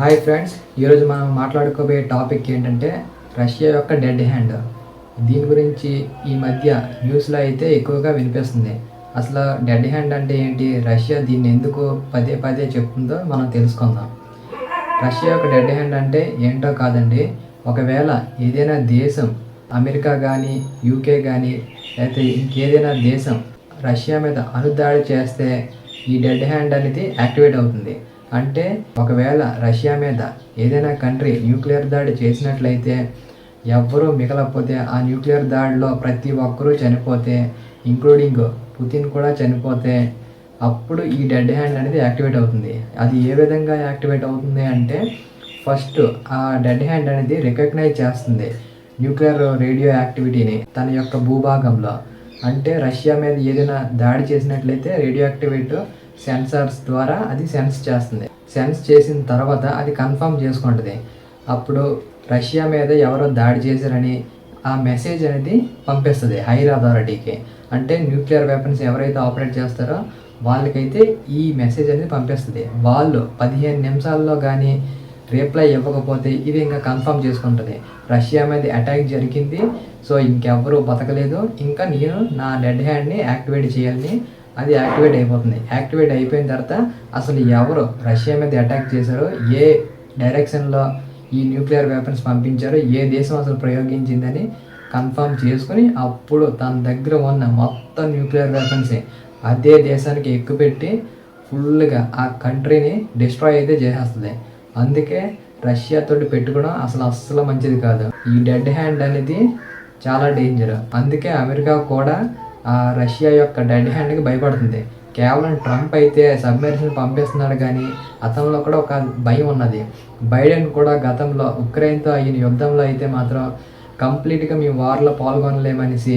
Hi friends ఈరోజు మనం మాట్లాడుకోబోయే టాపిక్ ఏంటంటే రష్యా యొక్క డెడ్ హ్యాండ్ దీని గురించి ఈ మధ్య న్యూస్లో అయితే ఎక్కువగా వినిపిస్తుంది. అసలు డెడ్ హ్యాండ్ అంటే ఏంటి? రష్యా దీన్ని ఎందుకు పదే పదే చెప్తుందో మనం తెలుసుకుందాం. రష్యా యొక్క డెడ్ హ్యాండ్ అంటే ఏంటో కాదండి. ఒకవేళ ఏదైనా దేశం అమెరికా కానీ యూకే కానీ లేకపోతే ఇంకేదైనా దేశం రష్యా మీద అనుదాడి చేస్తే ఈ డెడ్ హ్యాండ్ అనేది యాక్టివేట్ అవుతుంది. అంటే ఒకవేళ రష్యా మీద ఏదైనా కంట్రీ న్యూక్లియర్ దాడి చేసినట్లయితే ఎవ్వరూ మిగలకపోతే ఆ న్యూక్లియర్ దాడిలో ప్రతి ఒక్కరూ చనిపోతే ఇంక్లూడింగ్ పుతిన్ కూడా చనిపోతే అప్పుడు ఈ డెడ్ హ్యాండ్ అనేది యాక్టివేట్ అవుతుంది. అది ఏ విధంగా యాక్టివేట్ అవుతుంది అంటే ఫస్ట్ ఆ డెడ్ హ్యాండ్ అనేది రికగ్నైజ్ చేస్తుంది న్యూక్లియర్ రేడియో యాక్టివిటీని తన యొక్క భూభాగంలో. అంటే రష్యా మీద ఏదైనా దాడి చేసినట్లయితే రేడియో యాక్టివేట్ సెన్సార్స్ ద్వారా అది సెన్స్ చేస్తుంది. సెన్స్ చేసిన తర్వాత అది కన్ఫర్మ్ చేసుకుంటుంది. అప్పుడు రష్యా మీద ఎవరో దాడి చేశారని ఆ మెసేజ్ అనేది పంపిస్తుంది హైర్ అథారిటీకి. అంటే న్యూక్లియర్ వెపన్స్ ఎవరైతే ఆపరేట్ చేస్తారో వాళ్ళకైతే ఈ మెసేజ్ అనేది పంపిస్తుంది. వాళ్ళు పదిహేను నిమిషాల్లో కానీ రిప్లై ఇవ్వకపోతే ఇది ఇంకా కన్ఫర్మ్ చేసుకుంటుంది. రష్యా మీద అటాక్ జరిగింది. సో ఇంకెవరూ బతకలేదు. ఇంకా నేను నా డెడ్ హ్యాండ్ని యాక్టివేట్ చేయాలని అది యాక్టివేట్ అయిపోతుంది. యాక్టివేట్ అయిపోయిన తర్వాత అసలు ఎవరు రష్యా మీద అటాక్ చేశారో ఏ డైరెక్షన్లో ఈ న్యూక్లియర్ వెపన్స్ పంపించారో ఏ దేశం అసలు ప్రయోగించిందని కన్ఫర్మ్ చేసుకుని అప్పుడు తన దగ్గర ఉన్న మొత్తం న్యూక్లియర్ వెపన్స్ అదే దేశానికి ఎక్కుపెట్టి ఫుల్గా ఆ కంట్రీని డిస్ట్రాయ్ అయితే చేసేస్తుంది. అందుకే రష్యా తోటి పెట్టుకోవడం అసలు అస్సలు మంచిది కాదు. ఈ డెడ్ హ్యాండ్ అనేది చాలా డేంజర్ అందుకే అమెరికా కూడా రష్యా యొక్క డెడ్ హ్యాండ్కి భయపడుతుంది. కేవలం ట్రంప్ అయితే సబ్మెరిషన్ పంపిస్తున్నాడు కానీ అతనిలో కూడా ఒక భయం ఉన్నది. బైడెన్ కూడా గతంలో ఉక్రెయిన్తో అయిన యుద్ధంలో అయితే మాత్రం కంప్లీట్గా మీ వార్లో పాల్గొనలేమనేసి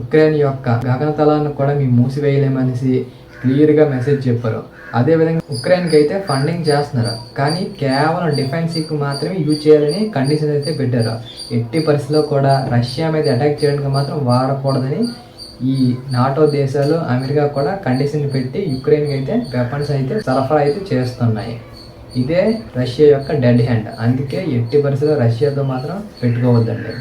ఉక్రెయిన్ యొక్క గగనతలాన్ని కూడా మేము మూసివేయలేమనేసి క్లియర్గా మెసేజ్ చెప్పారు. అదేవిధంగా ఉక్రెయిన్కి అయితే ఫండింగ్ చేస్తున్నారు. కానీ కేవలం డిఫెన్స్కి మాత్రమే యూజ్ చేయాలని కండిషన్ అయితే పెట్టారు. ఎట్టి పరిస్థితిలో కూడా రష్యా మీద అటాక్ చేయడానికి మాత్రం వాడకూడదని ఈ నాటో దేశాలు అమెరికా కూడా కండిషన్ పెట్టి యుక్రెయిన్కి అయితే వెపన్స్ అయితే సరఫరా అయితే చేస్తున్నాయి. ఇదే రష్యా యొక్క డెడ్ హ్యాండ్ అందుకే ఎట్టి పరిస్థితుల్లో రష్యాతో మాత్రం పెట్టుకోవద్దండి.